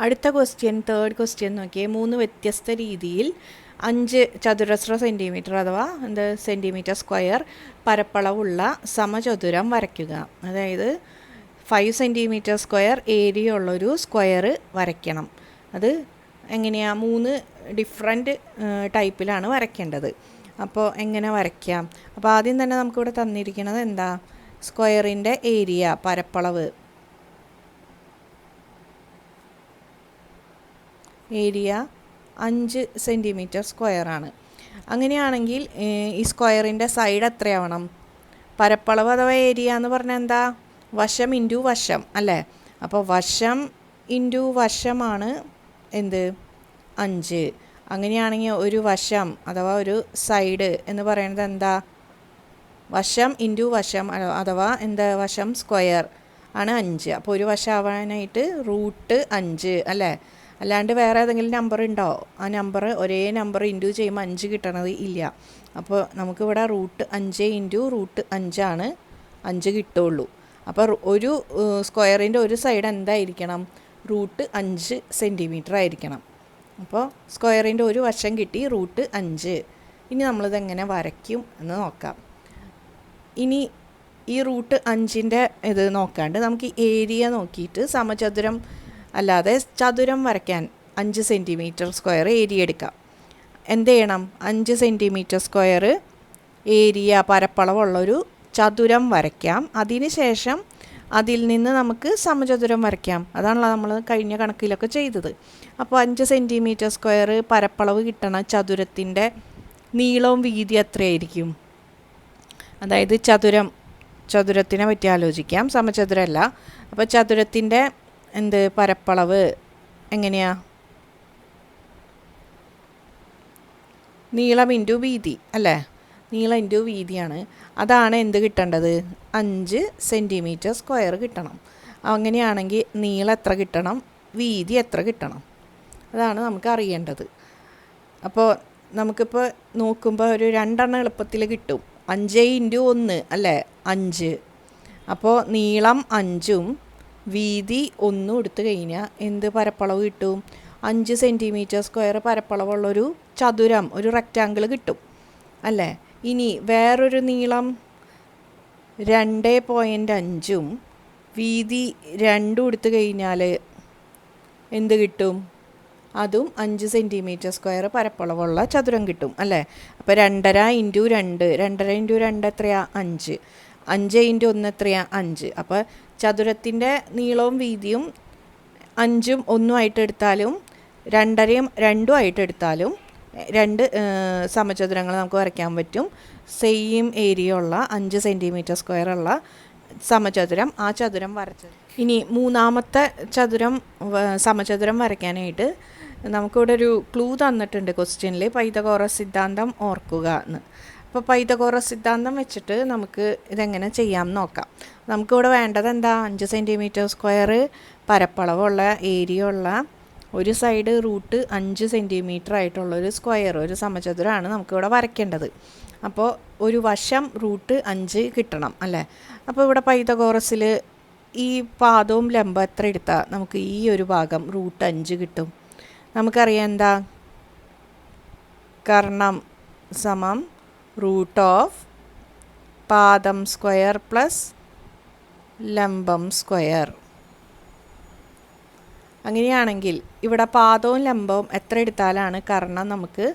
അടുത്ത question third question നോക്കിയേ. മൂന്ന് വ്യത്യസ്ത രീതിയിൽ അഞ്ച് ചതുരശ്ര സെന്റിമീറ്റർ അഥവാ എന്ത് സെന്റിമീറ്റർ സ്ക്വയർ പരപ്പളവുള്ള സമചതുരം വരയ്ക്കുക. അതായത് ഫൈവ് സെന്റിമീറ്റർ സ്ക്വയർ ഏരിയ ഉള്ളൊരു സ്ക്വയർ വരയ്ക്കണം. അത് എങ്ങനെയാണ് മൂന്ന് ഡിഫറെന്റ് ടൈപ്പിലാണ് വരയ്ക്കേണ്ടത്. അപ്പോൾ എങ്ങനെ വരയ്ക്കാം? അപ്പോൾ ആദ്യം തന്നെ നമുക്കിവിടെ തന്നിരിക്കുന്നത് എന്താ? സ്ക്വയറിന്റെ ഏരിയ പരപ്പളവ്. ഏരിയ അഞ്ച് സെന്റിമീറ്റർ സ്ക്വയറാണ്. അങ്ങനെയാണെങ്കിൽ ഈ സ്ക്വയറിന്റെ സൈഡ് എത്രയാവണം? പരപ്പളവ് അഥവാ ഏരിയ എന്ന് പറഞ്ഞാൽ എന്താ? വശം ഇന്റു വശം അല്ലേ? അപ്പോൾ വശം ഇന്റു വശമാണ് എന്ത്? അഞ്ച്. അങ്ങനെയാണെങ്കിൽ ഒരു വശം അഥവാ ഒരു സൈഡ് എന്ന് പറയുന്നത് എന്താ? വശം ഇന്റു വശം അഥവാ എന്താ? വശം സ്ക്വയർ ആണ് അഞ്ച്. അപ്പോൾ ഒരു വശം ആവാനായിട്ട് റൂട്ട് അഞ്ച് അല്ലേ? അല്ലാണ്ട് വേറെ ഏതെങ്കിലും നമ്പർ ഉണ്ടോ? ആ നമ്പർ ഒരേ നമ്പർ ഇന്റു ചെയ്യുമ്പോൾ അഞ്ച് കിട്ടണത് ഇല്ല. അപ്പോൾ നമുക്കിവിടെ റൂട്ട് അഞ്ച് ഇന്റു റൂട്ട് അഞ്ചാണ്. അഞ്ച് കിട്ടുള്ളൂ. അപ്പോൾ ഒരു സ്ക്വയറിന്റെ ഒരു സൈഡ് എന്തായിരിക്കണം? റൂട്ട് അഞ്ച് സെന്റിമീറ്റർ ആയിരിക്കണം. അപ്പോൾ സ്ക്വയറിന്റെ ഒരു വശം കിട്ടി റൂട്ട് അഞ്ച്. ഇനി നമ്മളിതെങ്ങനെ വരയ്ക്കും എന്ന് നോക്കാം. ഇനി ഈ റൂട്ട് അഞ്ചിന്റെ ഇത് നോക്കാണ്ട് നമുക്ക് ഏരിയ നോക്കിയിട്ട് സമചതുരം അല്ലാതെ ചതുരം വരയ്ക്കാൻ അഞ്ച് സെന്റിമീറ്റർ സ്ക്വയർ ഏരിയ എടുക്കാം. എന്ത് ചെയ്യണം? അഞ്ച് സെന്റിമീറ്റർ സ്ക്വയർ ഏരിയ പരപ്പളവുള്ളൊരു ചതുരം വരയ്ക്കാം. അതിന് ശേഷം അതിൽ നിന്ന് നമുക്ക് സമചതുരം വരയ്ക്കാം. അതാണല്ലോ നമ്മൾ കഴിഞ്ഞ കണക്കിലൊക്കെ ചെയ്തത്. അപ്പോൾ അഞ്ച് സെന്റിമീറ്റർ സ്ക്വയർ പരപ്പളവ് കിട്ടണ ചതുരത്തിന്റെ നീളവും വീതി എത്രയായിരിക്കും? അതായത് ചതുരം ചതുരത്തിനെ പറ്റി ആലോചിക്കാം. സമചതുരമല്ല. അപ്പോൾ ചതുരത്തിന്റെ എന്ത് പരപ്പളവ് എങ്ങനെയാ? നീളം ഇന്റു വീതി അല്ലേ? നീളം ഇന്റു വീതിയാണ്. അതാണ് എന്ത് കിട്ടേണ്ടത്? അഞ്ച് സെന്റിമീറ്റർ സ്ക്വയർ കിട്ടണം. അങ്ങനെയാണെങ്കിൽ നീളം എത്ര കിട്ടണം? വീതി എത്ര കിട്ടണം? അതാണ് നമുക്ക് അറിയേണ്ടത്. അപ്പോൾ നമുക്കിപ്പോൾ നോക്കുമ്പോൾ ഒരു രണ്ടെണ്ണം എളുപ്പത്തിൽ കിട്ടും. അഞ്ച് ഇന്റു ഒന്ന് അല്ലേ? അഞ്ച്. അപ്പോൾ നീളം അഞ്ചും വീതി ഒന്നും എടുത്തു കഴിഞ്ഞാൽ എന്ത് പരപ്പളവ് കിട്ടും? അഞ്ച് സെന്റിമീറ്റർ സ്ക്വയർ പരപ്പളവുള്ളൊരു ചതുരം ഒരു റെക്റ്റാങ്കിൾ കിട്ടും. അല്ലേ? ഇനി വേറൊരു നീളം രണ്ട് പോയിന്റ് അഞ്ചും വീതി രണ്ടും എടുത്തു കഴിഞ്ഞാൽ എന്ത് കിട്ടും? അതും അഞ്ച് സെന്റിമീറ്റർ സ്ക്വയർ പരപ്പളവുള്ള ചതുരം കിട്ടും അല്ലേ? അപ്പോൾ രണ്ടര ഇന്റു രണ്ട് രണ്ടര ഇന്റു രണ്ട് എത്രയാണ് അഞ്ച്. അഞ്ച് ഇന്റു ഒന്ന് എത്രയാണ് അഞ്ച്. അപ്പോൾ ചതുരത്തിന്റെ നീളവും വീതിയും അഞ്ചും ഒന്നും ആയിട്ട് എടുത്താലും രണ്ടരയും രണ്ടും ആയിട്ട് എടുത്താലും രണ്ട് സമചതുരങ്ങൾ നമുക്ക് വരയ്ക്കാൻ പറ്റും. സെയിം ഏരിയ ഉള്ള അഞ്ച് സെന്റിമീറ്റർ സ്ക്വയർ ഉള്ള സമചതുരം ആ ചതുരം വരച്ചത്. ഇനി മൂന്നാമത്തെ ചതുരം സമചതുരം വരയ്ക്കാനായിട്ട് നമുക്കിവിടെ ഒരു ക്ലൂ തന്നിട്ടുണ്ട് ക്വസ്റ്റ്യനിൽ പൈതകോറ സിദ്ധാന്തം ഓർക്കുക എന്ന്. അപ്പോൾ പൈതകോറ സിദ്ധാന്തം വെച്ചിട്ട് നമുക്ക് ഇതെങ്ങനെ ചെയ്യാം നോക്കാം. നമുക്കിവിടെ വേണ്ടത് എന്താ? അഞ്ച് സെന്റിമീറ്റർ സ്ക്വയർ പരപ്പളവുള്ള ഏരിയ ഉള്ള ഒരു സൈഡ് റൂട്ട് അഞ്ച് സെന്റിമീറ്റർ ആയിട്ടുള്ളൊരു സ്ക്വയർ ഒരു സമചതുരമാണ് നമുക്കിവിടെ വരയ്ക്കേണ്ടത്. അപ്പോൾ ഒരു വശം റൂട്ട് അഞ്ച് കിട്ടണം അല്ലേ? അപ്പോൾ ഇവിടെ പൈതകോറസിൽ ഈ പാദവും ലംബം എത്ര എടുത്താൽ നമുക്ക് ഈ ഒരു ഭാഗം റൂട്ട് അഞ്ച് കിട്ടും. നമുക്കറിയാം എന്താ? കർണം സമം റൂട്ട് ഓഫ് പാദം സ്ക്വയർ പ്ലസ് ലംബം സ്ക്വയർ. അങ്ങനെയാണെങ്കിൽ ഇവിടെ പാദവും ലംബവും എത്ര എടുത്താലാണ് കർണം നമുക്ക്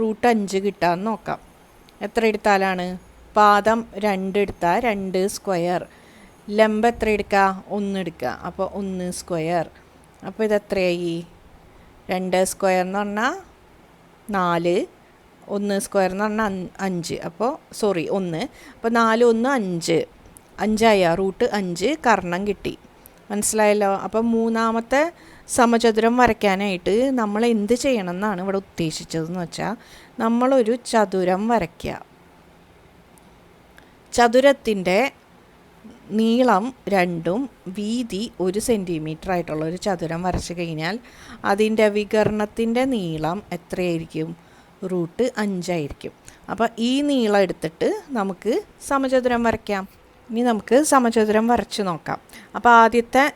റൂട്ട് അഞ്ച് കിട്ടാമെന്ന് നോക്കാം. എത്ര എടുത്താലാണ്? പാദം രണ്ട് എടുത്താൽ രണ്ട് സ്ക്വയർ. ലംബം എത്ര എടുക്കുക ഒന്ന് എടുക്കുക അപ്പോൾ ഒന്ന് സ്ക്വയർ. അപ്പോൾ ഇതെത്രയായി രണ്ട് സ്ക്വയർ എന്ന് പറഞ്ഞാൽ നാല്. ഒന്ന് സ്ക്വയർ എന്ന് പറഞ്ഞാൽ അഞ്ച്. അപ്പോൾ സോറി ഒന്ന്. അപ്പോൾ നാല് ഒന്ന് അഞ്ച്. അഞ്ചായ. റൂട്ട് അഞ്ച് കർണം കിട്ടി. മനസ്സിലായല്ലോ? അപ്പം മൂന്നാമത്തെ സമചതുരം വരയ്ക്കാനായിട്ട് നമ്മൾ എന്ത് ചെയ്യണം എന്നാണ് ഇവിടെ ഉദ്ദേശിച്ചതെന്ന് വെച്ചാൽ നമ്മളൊരു ചതുരം വരയ്ക്കുക. ചതുരത്തിന്റെ നീളം രണ്ടും വീതി ഒരു സെന്റിമീറ്റർ ആയിട്ടുള്ള ഒരു ചതുരം വരച്ചു കഴിഞ്ഞാൽ അതിന്റെ വികരണത്തിന്റെ നീളം എത്രയായിരിക്കും? റൂട്ട് അഞ്ചായിരിക്കും. അപ്പോൾ ഈ നീളം എടുത്തിട്ട് നമുക്ക് സമചതുരം വരയ്ക്കാം. ഇനി നമുക്ക് സമചതുരം വരച്ച് നോക്കാം. അപ്പോൾ ആദ്യത്തെ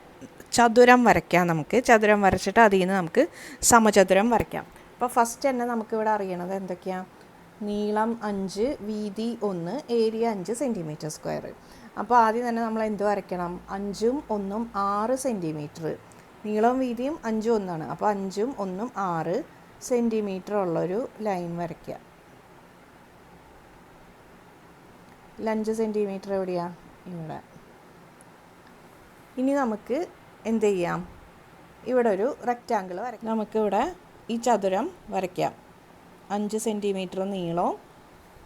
ചതുരം വരയ്ക്കാം നമുക്ക്. ചതുരം വരച്ചിട്ട് അതിൽ നിന്ന് നമുക്ക് സമചതുരം വരയ്ക്കാം. അപ്പോൾ ഫസ്റ്റ് തന്നെ നമുക്കിവിടെ അറിയണത് എന്തൊക്കെയാണ് നീളം അഞ്ച് വീതി ഒന്ന് ഏരിയ അഞ്ച് സെന്റിമീറ്റർ സ്ക്വയർ അപ്പോൾ ആദ്യം തന്നെ നമ്മൾ എന്ത് വരയ്ക്കണം? അഞ്ചും ഒന്നും ആറ് സെന്റിമീറ്റർ നീളം വീതിയും അഞ്ചും ഒന്നാണ്. അപ്പോൾ അഞ്ചും ഒന്നും ആറ് സെന്റിമീറ്റർ ഉള്ളൊരു ലൈൻ വരയ്ക്കുക. ലഞ്ച് സെന്റിമീറ്റർ എവിടെയാണ് ഇവിടെ. ഇനി നമുക്ക് എന്ത് ചെയ്യാം? ഇവിടെ ഒരു റെക്റ്റാങ്കിൾ വരയ്ക്കാം. നമുക്കിവിടെ ഈ ചതുരം വരയ്ക്കാം. അഞ്ച് സെന്റിമീറ്റർ നീളവും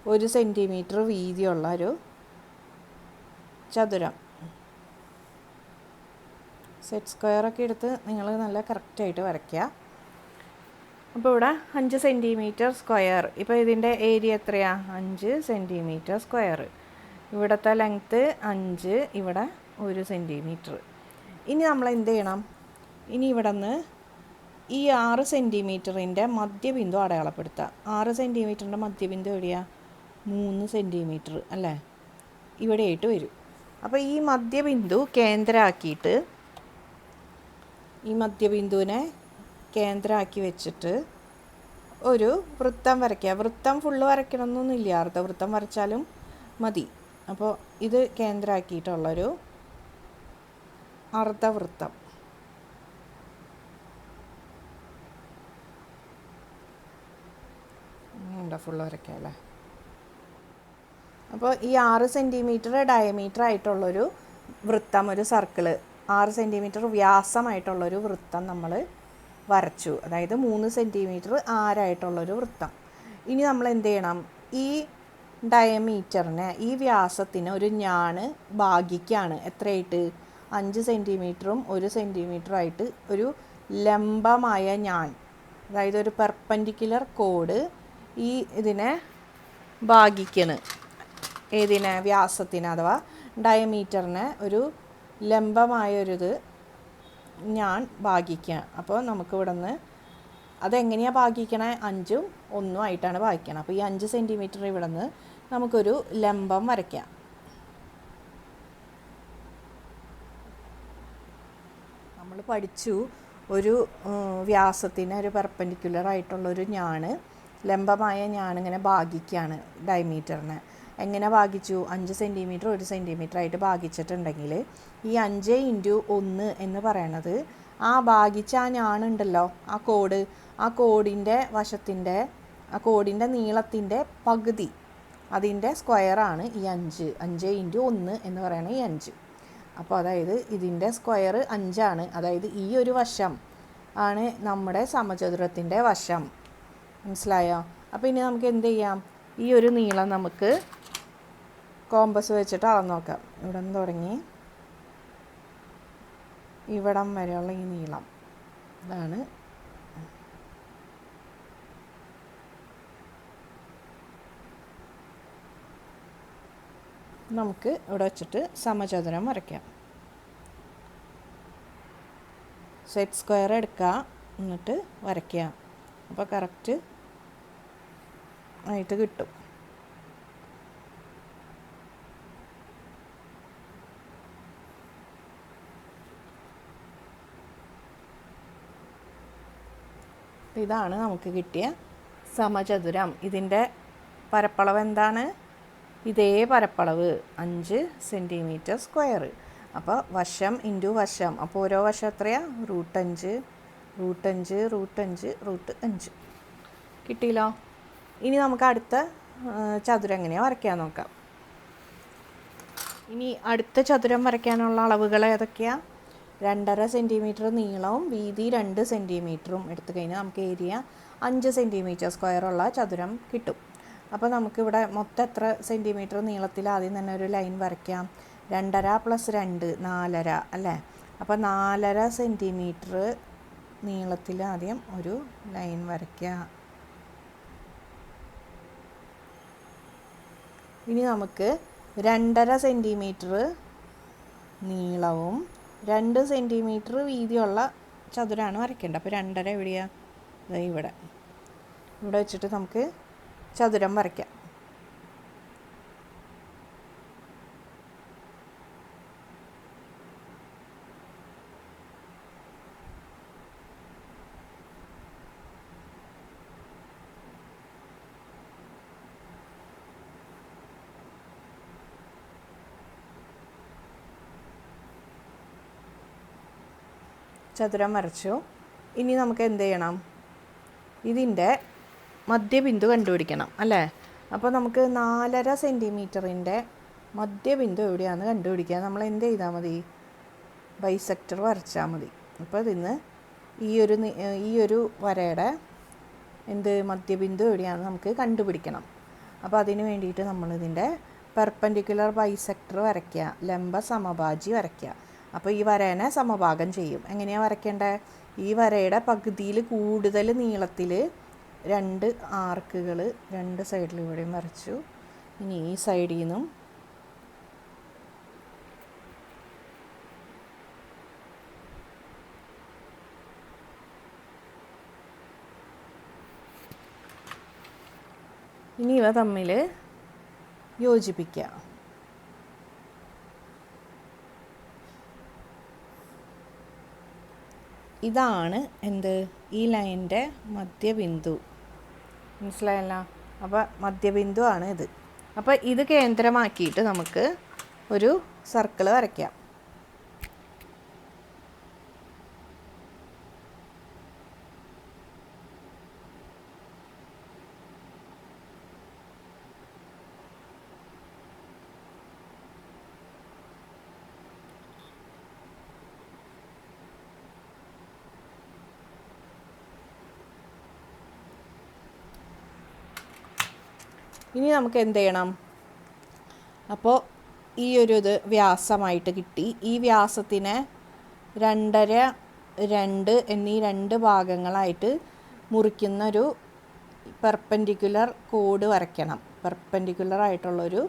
ഒരു സെന്റിമീറ്റർ വീതിയുള്ള ഒരു ചതുരം. സെറ്റ് സ്ക്വയറൊക്കെ എടുത്ത് നിങ്ങൾ നല്ല കറക്റ്റായിട്ട് വരയ്ക്കുക. അപ്പോൾ ഇവിടെ അഞ്ച് സെന്റിമീറ്റർ സ്ക്വയർ. ഇപ്പോൾ ഇതിന്റെ ഏരിയ എത്രയാണ് അഞ്ച് സെന്റിമീറ്റർ സ്ക്വയർ. ഇവിടുത്തെ ലെങ്ത്ത് അഞ്ച് ഇവിടെ ഒരു സെന്റിമീറ്റർ. ഇനി നമ്മൾ എന്ത് ചെയ്യണം? ഇനി ഇവിടെ നിന്ന് ഈ ആറ് സെന്റിമീറ്ററിന്റെ മധ്യബിന്ദു അടയാളപ്പെടുത്തുക. ആറ് സെന്റിമീറ്ററിന്റെ മധ്യബിന്ദു എവിടെയാ? മൂന്ന് സെന്റിമീറ്റർ അല്ലേ? ഇവിടെയായിട്ട് വരും. അപ്പോൾ ഈ മധ്യബിന്ദു കേന്ദ്രമാക്കിയിട്ട് ഈ മധ്യബിന്ദുവിനെ കേന്ദ്രമാക്കി വെച്ചിട്ട് ഒരു വൃത്തം വരയ്ക്കുക. വൃത്തം ഫുള്ള് വരയ്ക്കണമെന്നൊന്നുമില്ല. അർദ്ധവൃത്തം വരച്ചാലും മതി. അപ്പോൾ ഇത് കേന്ദ്രമാക്കിയിട്ടുള്ളൊരു അർദ്ധവൃത്തം ഫുള്ള് വരയ്ക്കാം അല്ലേ? അപ്പോൾ ഈ ആറ് സെന്റിമീറ്റർ ഡയമീറ്റർ ആയിട്ടുള്ളൊരു വൃത്തം ഒരു സർക്കിൾ ആറ് സെന്റിമീറ്റർ വ്യാസമായിട്ടുള്ളൊരു വൃത്തം നമ്മൾ വരച്ചു. അതായത് മൂന്ന് സെന്റിമീറ്റർ ആരായിട്ടുള്ളൊരു വൃത്തം. ഇനി നമ്മൾ എന്ത് ചെയ്യണം ഈ ഡയമീറ്ററിനെ ഈ വ്യാസത്തിന് ഒരു ഞാണ് ഭാഗിക്കാണ്. എത്രയായിട്ട്? അഞ്ച് സെന്റിമീറ്ററും ഒരു സെന്റിമീറ്ററുമായിട്ട് ഒരു ലംബമായ ഞാൻ. അതായത് ഒരു പെർപ്പൻഡിക്കുലർ കോഡ് ഈ ഇതിനെ ഭാഗിക്കണ്. ഏതിനെ? വ്യാസത്തിന് അഥവാ ഡയമീറ്ററിനെ ഒരു ലംബമായൊരിത് ഞാൻ ഭാഗിക്കുക അപ്പോൾ നമുക്ക് ഇവിടെ നിന്ന് അതെങ്ങനെയാണ് ഭാഗിക്കണേ? അഞ്ചും ഒന്നും ആയിട്ടാണ് ഭാഗിക്കണം. അപ്പോൾ ഈ അഞ്ച് സെന്റിമീറ്റർ ഇവിടെ നിന്ന് നമുക്കൊരു ലംബം വരയ്ക്കാം. നമ്മൾ പഠിച്ചു ഒരു വ്യാസത്തിന് ഒരു പെർപ്പൻഡിക്കുലർ ആയിട്ടുള്ളൊരു ഞാണ്. ലംബമായ ഞാനിങ്ങനെ ഭാഗിക്കുകയാണ് ഡയമീറ്ററിനെ എങ്ങനെ ഭാഗിച്ചു? അഞ്ച് സെന്റിമീറ്റർ ഒരു സെന്റിമീറ്റർ ആയിട്ട് ഭാഗിച്ചിട്ടുണ്ടെങ്കിൽ ഈ അഞ്ച് ഇന്റു ഒന്ന് എന്ന് പറയണത് ആ ഭാഗിച്ച ആ ഞാണുണ്ടല്ലോ ആ കോഡ് ആ കോഡിന്റെ വശത്തിന്റെ ആ കോഡിന്റെ നീളത്തിന്റെ പകുതി അതിന്റെ സ്ക്വയറാണ് ഈ അഞ്ച്. അഞ്ച് ഇന്റു ഒന്ന് എന്ന് പറയണ ഈ അഞ്ച്. അപ്പോൾ അതായത് ഇതിന്റെ സ്ക്വയർ അഞ്ചാണ്. അതായത് ഈ ഒരു വശം ആണ് നമ്മുടെ സമചതുരത്തിന്റെ വശം. മനസ്സിലായോ? അപ്പോൾ ഇനി നമുക്ക് എന്ത് ചെയ്യാം? ഈ ഒരു നീളം നമുക്ക് കോമ്പസ് വെച്ചിട്ട് അളന്ന് നോക്കാം. ഇവിടെ നിന്ന് തുടങ്ങി? ഇവിടം വരെയുള്ള ഈ നീളം. അതാണ് നമുക്ക് ഇവിടെ വെച്ചിട്ട് സമചതുരം വരയ്ക്കാം. സെറ്റ് സ്ക്വയർ എടുക്കുക. എന്നിട്ട് വരയ്ക്കുക. അപ്പോൾ കറക്റ്റ് ആയിട്ട് കിട്ടും. ഇതാണ് നമുക്ക് കിട്ടിയ സമചതുരം. ഇതിന്റെ പരപ്പളവ് എന്താണ്? ഇതേ പരപ്പളവ് അഞ്ച് സെന്റിമീറ്റർ സ്ക്വയർ അപ്പോൾ വശം ഇന്റു വശം. അപ്പോൾ ഓരോ വശം എത്രയാ? റൂട്ട് അഞ്ച് റൂട്ട് അഞ്ച് റൂട്ട് അഞ്ച് റൂട്ട് അഞ്ച്. കിട്ടിയില്ലോ? ഇനി നമുക്ക് അടുത്ത ചതുരം എങ്ങനെയാണ് വരയ്ക്കാൻ നോക്കാം. ഇനി അടുത്ത ചതുരം വരയ്ക്കാനുള്ള അളവുകൾ ഏതൊക്കെയാണ് രണ്ടര സെന്റിമീറ്റർ നീളവും വീതി രണ്ട് സെന്റിമീറ്ററും എടുത്തു കഴിഞ്ഞാൽ നമുക്ക് ഏരിയ അഞ്ച് സെന്റിമീറ്റർ സ്ക്വയറുള്ള ചതുരം കിട്ടും. അപ്പോൾ നമുക്കിവിടെ മൊത്തം എത്ര സെന്റിമീറ്റർ നീളത്തിൽ ആദ്യം തന്നെ ഒരു ലൈൻ വരയ്ക്കാം. രണ്ടര പ്ലസ് രണ്ട് നാലര അല്ലേ? അപ്പോൾ നാലര സെന്റിമീറ്റർ നീളത്തിൽ ആദ്യം ഒരു ലൈൻ വരയ്ക്കാം ഇനി നമുക്ക് രണ്ടര സെന്റിമീറ്റർ നീളവും രണ്ട് സെന്റിമീറ്റർ വീതിയുള്ള ചതുരമാണ് വരയ്ക്കേണ്ടത്. അപ്പോൾ രണ്ടര എവിടെയാണ് ഇവിടെ. ഇവിടെ വെച്ചിട്ട് നമുക്ക് ചതുരം വരയ്ക്കാം. ചതുരം വരച്ചു. ഇനി നമുക്ക് എന്ത് ചെയ്യണം? ഇതിന്റെ മധ്യബിന്ദു കണ്ടുപിടിക്കണം അല്ലേ? അപ്പോൾ നമുക്ക് നാലര സെന്റിമീറ്ററിന്റെ മധ്യബിന്ദു എവിടെയാണെന്ന് കണ്ടുപിടിക്കുക നമ്മൾ എന്ത് ചെയ്താൽ മതി? ബൈസെക്ടർ വരച്ചാൽ മതി. അപ്പോൾ ഇതിന്ന് ഈ ഒരു ഈ ഒരു വരയുടെ എന്ത് മധ്യബിന്ദു എവിടെയാണ് നമുക്ക് കണ്ടുപിടിക്കണം. അപ്പോൾ അതിന് വേണ്ടിയിട്ട് നമ്മളിതിന്റെ പെർപ്പൻഡിക്കുലർ ബൈസെക്ടർ വരയ്ക്കുക ലംബ സമഭാജി വരയ്ക്കുക. അപ്പോൾ ഈ വരേനെ സമഭാഗം ചെയ്യും. എങ്ങനെയാണ് വരയ്ക്കേണ്ടത് ഈ വരയുടെ പകുതിയിൽ കൂടുതൽ നീളത്തിൽ രണ്ട് ആർക്കുകൾ രണ്ട് സൈഡിലൂടെയും വരച്ചു. ഇനി ഈ സൈഡിൽ നിന്നും ഇനി ഇവ തമ്മിൽ യോജിപ്പിക്കുക. ഇതാണ് എന്ത്? ഈ ലൈന്റെ മധ്യബിന്ദു. മനസ്സിലായല്ല? അപ്പോൾ മധ്യബിന്ദു ആണ് ഇത്. അപ്പോൾ ഇത് കേന്ദ്രമാക്കിയിട്ട് നമുക്ക് ഒരു സർക്കിൾ വരയ്ക്കാം. ഇനി നമുക്ക് എന്ത് ചെയ്യണം? അപ്പോൾ ഈ ഒരു ഇത് വ്യാസമായിട്ട് കിട്ടി. ഈ വ്യാസത്തിനെ രണ്ടര രണ്ട് എന്നീ രണ്ട് ഭാഗങ്ങളായിട്ട് മുറിക്കുന്ന ഒരു പെർപ്പൻഡിക്കുലർ കോഡ് വരയ്ക്കണം. പെർപ്പൻഡിക്കുലർ ആയിട്ടുള്ളൊരു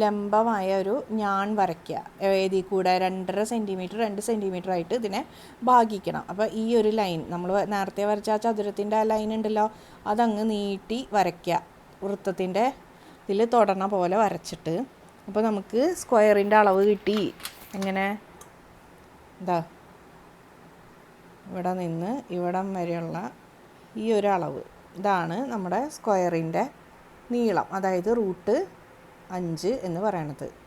ലംബമായ ഒരു ഞാൻ വരയ്ക്കുക. ഏതി കൂടെ? രണ്ടര സെന്റിമീറ്റർ രണ്ട് സെന്റിമീറ്റർ ആയിട്ട് ഇതിനെ ഭാഗിക്കണം. അപ്പോൾ ഈ ഒരു ലൈൻ നമ്മൾ നേരത്തെ വരച്ച ആ ചതുരത്തിന്റെ ആ ലൈൻ ഉണ്ടല്ലോ അതങ്ങ് നീട്ടി വരയ്ക്കുക. വൃത്തത്തിന്റെ ഇതിൽ തൊടണ പോലെ വരച്ചിട്ട് അപ്പോൾ നമുക്ക് സ്ക്വയറിന്റെ അളവ് കിട്ടി. എങ്ങനെ? എന്താ ഇവിടെ നിന്ന് ഇവിടം വരെയുള്ള ഈ ഒരു അളവ്. ഇതാണ് നമ്മുടെ സ്ക്വയറിന്റെ നീളം. അതായത് റൂട്ട് അഞ്ച് എന്ന് പറയണത്.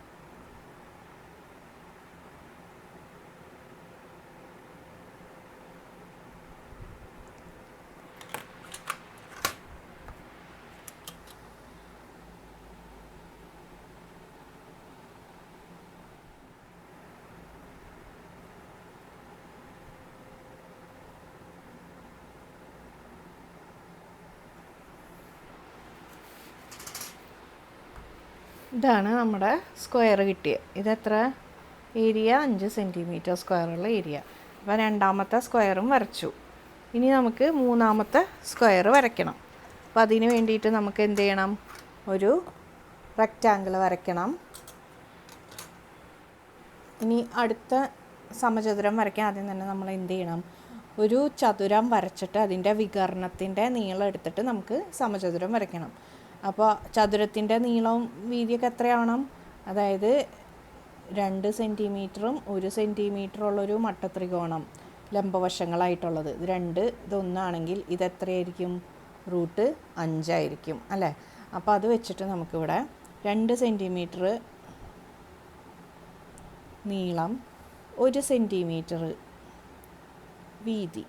ഇതാണ് നമ്മുടെ സ്ക്വയർ കിട്ടിയത്. ഇതെത്ര ഏരിയ അഞ്ച് സെന്റിമീറ്റർ സ്ക്വയറുള്ള ഏരിയ. അപ്പോൾ രണ്ടാമത്തെ സ്ക്വയറും വരച്ചു. ഇനി നമുക്ക് മൂന്നാമത്തെ സ്ക്വയർ വരയ്ക്കണം. അപ്പോൾ അതിന് വേണ്ടിയിട്ട് നമുക്ക് എന്ത് ചെയ്യണം? ഒരു റെക്റ്റാങ്കിൾ വരയ്ക്കണം. ഇനി അടുത്ത സമചതുരം വരയ്ക്കാൻ ആദ്യം തന്നെ നമ്മൾ എന്ത് ചെയ്യണം? ഒരു ചതുരം വരച്ചിട്ട് അതിന്റെ വികരണത്തിന്റെ നീളം എടുത്തിട്ട് നമുക്ക് സമചതുരം വരയ്ക്കണം. അപ്പോൾ ചതുരത്തിന്റെ നീളവും വീതിയൊക്കെ എത്രയാവണം? അതായത് രണ്ട് സെന്റിമീറ്ററും ഒരു സെന്റിമീറ്ററും ഉള്ളൊരു മട്ടത്രികോണം ലംബവശങ്ങളായിട്ടുള്ളത്. ഇത് രണ്ട് ഇതൊന്നാണെങ്കിൽ ഇത് എത്രയായിരിക്കും? റൂട്ട് അഞ്ചായിരിക്കും അല്ലേ? അപ്പോൾ അത് വെച്ചിട്ട് നമുക്കിവിടെ രണ്ട് സെന്റിമീറ്റർ നീളം ഒരു സെന്റിമീറ്റർ വീതി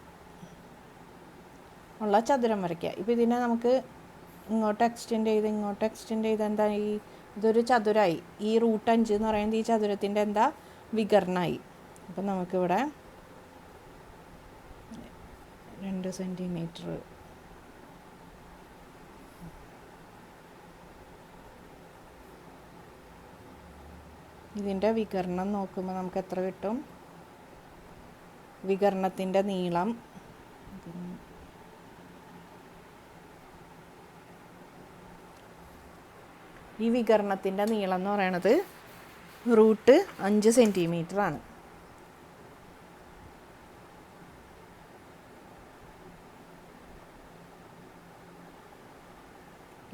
ഉള്ള ചതുരം വരയ്ക്കുക. ഇപ്പോൾ ഇതിനെ നമുക്ക് ഇങ്ങോട്ട് എക്സ്റ്റെൻഡ് ചെയ്ത് ഇങ്ങോട്ട് എക്സ്റ്റെൻഡ് ചെയ്ത് എന്താ ഈ ഇതൊരു ചതുരായി. ഈ റൂട്ട് അഞ്ച് എന്ന് പറയുന്നത് ഈ ചതുരത്തിന്റെ എന്താ? വികരണമായി അപ്പം നമുക്കിവിടെ രണ്ട് സെന്റിമീറ്റർ ഇതിന്റെ വികരണം നോക്കുമ്പോൾ നമുക്ക് എത്ര കിട്ടും? വികരണത്തിന്റെ നീളം. ഈ വികരണത്തിന്റെ നീളം എന്ന് പറയണത് റൂട്ട് അഞ്ച് സെന്റിമീറ്റർ ആണ്.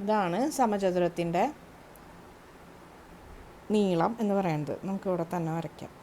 ഇതാണ് സമചതുരത്തിന്റെ നീളം എന്ന് പറയുന്നത് നമുക്കിവിടെ തന്നെ വരയ്ക്കാം.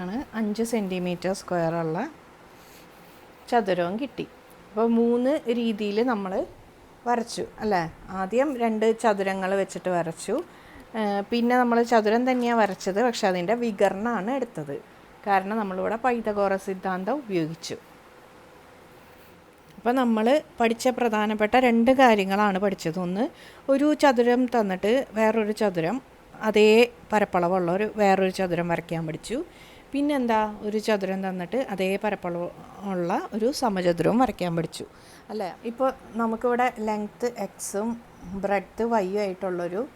ആണ് അഞ്ച് സെന്റിമീറ്റർ സ്ക്വയറുള്ള ചതുരവും കിട്ടി. അപ്പോൾ മൂന്ന് രീതിയിൽ നമ്മൾ വരച്ചു അല്ലേ? ആദ്യം രണ്ട് ചതുരങ്ങൾ വെച്ചിട്ട് വരച്ചു. പിന്നെ നമ്മൾ ചതുരം തന്നെയാണ് വരച്ചത് പക്ഷെ അതിന്റെ വികരണമാണ് എടുത്തത്. കാരണം നമ്മളിവിടെ പൈതഗോറ സിദ്ധാന്തം ഉപയോഗിച്ചു. അപ്പോൾ നമ്മൾ പഠിച്ച പ്രധാനപ്പെട്ട രണ്ട് കാര്യങ്ങളാണ് പഠിച്ചത്. ഒന്ന് ഒരു ചതുരം തന്നിട്ട് വേറൊരു ചതുരം അതേ പരപ്പളവുള്ള ഒരു വേറൊരു ചതുരം വരയ്ക്കാൻ പഠിച്ചു. പിന്നെന്താ ഒരു ചതുരം തന്നിട്ട് അതേ പരപ്പളവ് ഉള്ള ഒരു സമചതുരവും വരയ്ക്കാൻ പഠിച്ചു. അല്ലേ? ഇപ്പോൾ നമുക്കിവിടെ ലെങ്ത്ത് എക്സും ബ്രെഡ്ത്ത് വൈയും ആയിട്ടുള്ളൊരു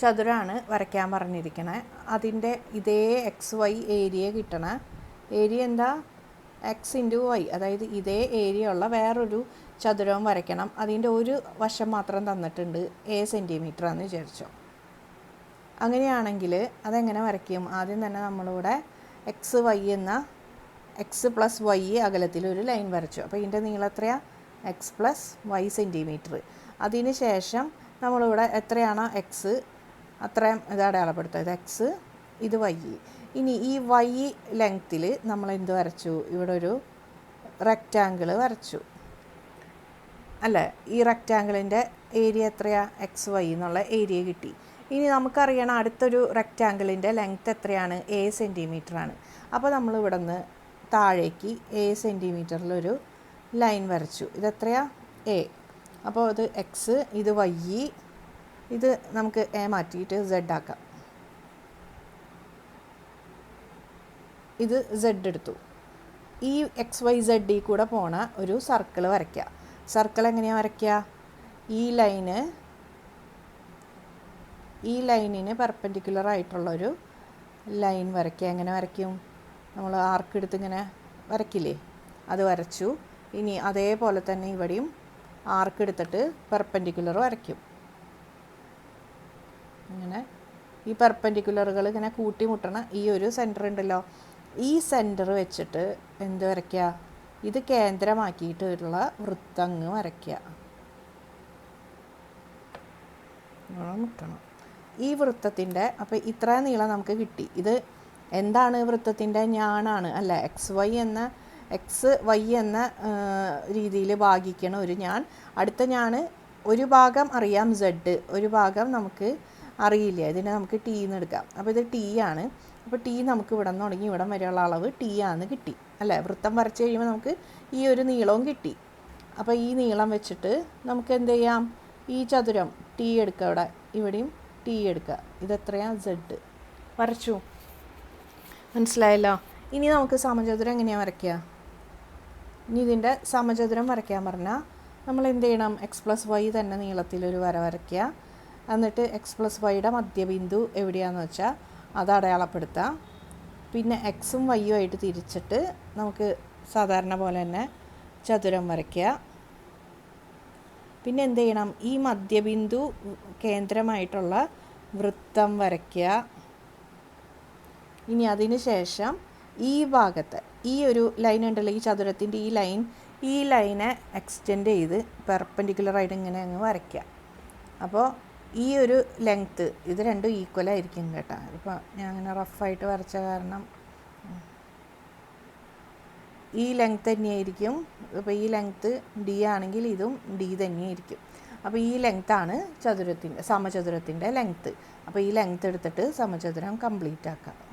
ചതുരമാണ് വരയ്ക്കാൻ പറഞ്ഞിരിക്കണേ. അതിന്റെ ഇതേ എക്സ് വൈ ഏരിയ കിട്ടണ. ഏരിയ എന്താ? എക്സ് ഇന്റു വൈ അതായത് ഇതേ ഏരിയ ഉള്ള വേറൊരു ചതുരവും വരയ്ക്കണം. അതിന്റെ ഒരു വശം മാത്രം തന്നിട്ടുണ്ട് എ സെന്റിമീറ്റർ എന്ന് വിചാരിച്ചോ. അങ്ങനെയാണെങ്കിൽ അതെങ്ങനെ വരയ്ക്കും? ആദ്യം തന്നെ നമ്മളിവിടെ എക്സ് വൈ എന്ന എക്സ് പ്ലസ് വൈ അകലത്തിൽ ഒരു ലൈൻ വരച്ചു. അപ്പോൾ ഇതിന്റെ നീളം എത്രയാണ് എക്സ് പ്ലസ് വൈ സെന്റിമീറ്റർ അതിന് ശേഷം നമ്മളിവിടെ എത്രയാണോ എക്സ് അത്രയും ഇത് അടയാളപ്പെടുത്തുക. ഇത് എക്സ് ഇത് വൈ ഇനി ഈ വൈ ലെങ്ത്തിൽ നമ്മൾ എന്ത് വരച്ചു? ഇവിടെ ഒരു റെക്റ്റാങ്കിൾ വരച്ചു. അല്ലേ? ഈ റെക്റ്റാങ്കിളിന്റെ ഏരിയ എത്രയാണ് എക്സ് വൈ എന്നുള്ള ഏരിയ കിട്ടി. ഇനി നമുക്കറിയണം അടുത്തൊരു റെക്റ്റാങ്കിളിന്റെ ലെങ്ത് എത്രയാണ്? എ സെന്റിമീറ്റർ ആണ്. അപ്പോൾ നമ്മൾ ഇവിടെ നിന്ന് താഴേക്ക് എ സെന്റിമീറ്ററിലൊരു ലൈൻ വരച്ചു. ഇതെത്രയാ എ അപ്പോൾ ഇത് എക്സ് ഇത് വൈ ഇത് നമുക്ക് എ മാറ്റിയിട്ട് സെഡ് ആക്കാം. ഇത് സെഡ് എടുത്തു. ഈ എക്സ് വൈ സെഡിൽ കൂടെ പോണ ഒരു സർക്കിൾ വരയ്ക്കുക സർക്കിൾ എങ്ങനെയാണ് വരയ്ക്കുക ഈ ലൈന് ഈ ലൈനിന് പെർപ്പൻഡിക്കുലർ ആയിട്ടുള്ളൊരു ലൈൻ വരയ്ക്കുക. എങ്ങനെ വരയ്ക്കും? നമ്മൾ ആർക്ക് എടുത്ത് ഇങ്ങനെ വരയ്ക്കില്ലേ? അത് വരച്ചു. ഇനി അതേപോലെ തന്നെ ഇവിടെയും ആർക്ക് എടുത്തിട്ട് പെർപ്പൻഡിക്കുലർ വരയ്ക്കും. ഇങ്ങനെ ഈ പെർപ്പൻഡിക്കുലറുകൾ ഇങ്ങനെ കൂട്ടിമുട്ടണ ഈ ഒരു സെന്റർ ഉണ്ടല്ലോ. ഈ സെന്റർ വെച്ചിട്ട് എന്ത് വരയ്ക്കുക? ഇത് കേന്ദ്രമാക്കിയിട്ടുള്ള വൃത്തങ്ങ് വരയ്ക്കുക. മുട്ടണം. ഈ വൃത്തത്തിന്റെ അപ്പോൾ ഇത്ര നീളം നമുക്ക് കിട്ടി. ഇത് എന്താണ് വൃത്തത്തിന്റെ ഞാനാണ് അല്ല? എക്സ് വൈ എന്ന എക്സ് വൈ എന്ന രീതിയിൽ ഭാഗിക്കണം ഒരു ഞാൻ. അടുത്ത ഞാൻ ഒരു ഭാഗം അറിയാം സെഡ് ഒരു ഭാഗം നമുക്ക് അറിയില്ല. ഇതിനെ നമുക്ക് ടി എന്ന് എടുക്കാം. അപ്പോൾ ഇത് ടി ആണ്. അപ്പോൾ ടി നമുക്ക് ഇവിടെ നിന്ന് തുടങ്ങി ഇവിടം വരെയുള്ള അളവ് ടി ആണെന്ന് കിട്ടി അല്ലേ? വൃത്തം വരച്ച് കഴിയുമ്പോൾ നമുക്ക് ഈ ഒരു നീളവും കിട്ടി. അപ്പോൾ ഈ നീളം വെച്ചിട്ട് നമുക്ക് എന്ത് ചെയ്യാം? ഈ ചതുരം ടി എടുക്കുക ഇവിടെ. ഇവിടെയും ടി എടുക്കുക. ഇതെത്രയാണ് സെഡ് വരച്ചു. മനസ്സിലായല്ലോ? ഇനി നമുക്ക് സമചതുരം എങ്ങനെയാണ് വരയ്ക്കുക? ഇനി ഇതിന്റെ സമചതുരം വരയ്ക്കാൻ പറഞ്ഞാൽ നമ്മൾ എന്ത് ചെയ്യണം? എക്സ് പ്ലസ് വൈ തന്നെ നീളത്തിലൊരു വര വരയ്ക്കുക. എന്നിട്ട് എക്സ് പ്ലസ് വൈയുടെ മധ്യബിന്ദു എവിടെയാണെന്ന് വെച്ചാൽ അത് അടയാളപ്പെടുത്തുക പിന്നെ എക്സും വൈയും ആയിട്ട് തിരിച്ചിട്ട് നമുക്ക് സാധാരണ പോലെ തന്നെ ചതുരം വരയ്ക്കുക. പിന്നെ എന്ത് ചെയ്യണം ഈ മധ്യബിന്ദു കേന്ദ്രമായിട്ടുള്ള വൃത്തം വരയ്ക്കുക. ഇനി അതിന് ശേഷം ഈ ഭാഗത്ത് ഈ ഒരു ലൈൻ ഉണ്ടല്ലോ ഈ ചതുരത്തിന്റെ ഈ ലൈൻ ഈ ലൈനെ എക്സ്റ്റെൻഡ് ചെയ്ത് പെർപ്പൻഡിക്കുലറായിട്ട് ഇങ്ങനെ അങ്ങ് വരയ്ക്കുക. അപ്പോൾ ഈ ഒരു ലെങ്ത്ത് ഇത് രണ്ടും ഈക്വൽ ആയിരിക്കും കേട്ടോ. ഇപ്പോൾ ഞാൻ അങ്ങനെ റഫായിട്ട് വരച്ച കാരണം ഈ ലെങ്ത് തന്നെയായിരിക്കും. അപ്പോൾ ഈ ലെങ്ത്ത് ഡി ആണെങ്കിൽ ഇതും ഡി തന്നെയായിരിക്കും. അപ്പോൾ ഈ ലെങ്ത്താണ് ചതുരത്തിന്റെ സമചതുരത്തിന്റെ ലെങ്ത്ത് അപ്പോൾ ഈ ലെങ്ത്ത് എടുത്തിട്ട് സമചതുരം കംപ്ലീറ്റ് ആക്കാം.